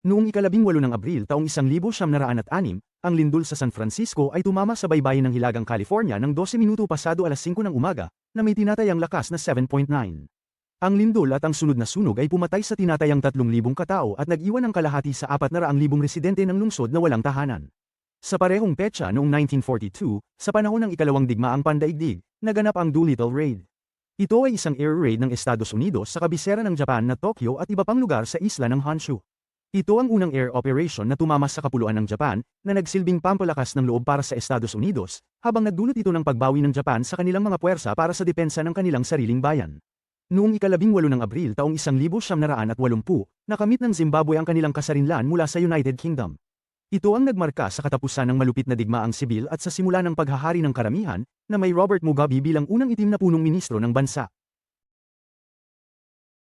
Noong ikalabing walo ng Abril taong 1906, ang lindol sa San Francisco ay tumama sa baybayin ng Hilagang California ng 12 minuto pasado alas 5 ng umaga, na may tinatayang lakas na 7.9. Ang lindol at ang sunod na sunog ay pumatay sa tinatayang 3,000 katao at nag-iwan ng kalahati sa 400,000 residente ng lungsod na walang tahanan. Sa parehong petsa noong 1942, sa panahon ng ikalawang digmaang pandaigdig, naganap ang Doolittle Raid. Ito ay isang air raid ng Estados Unidos sa kabisera ng Japan na Tokyo at iba pang lugar sa isla ng Honshu. Ito ang unang air operation na tumama sa kapuluan ng Japan, na nagsilbing pampalakas ng loob para sa Estados Unidos, habang nagdulot ito ng pagbawi ng Japan sa kanilang mga puwersa para sa depensa ng kanilang sariling bayan. Noong ikalabing walo ng Abril taong 1980, nakamit ng Zimbabwe ang kanilang kasarinlan mula sa United Kingdom. Ito ang nagmarka sa katapusan ng malupit na digmaang sibil at sa simula ng paghahari ng karamihan, na may Robert Mugabe bilang unang itim na punong ministro ng bansa.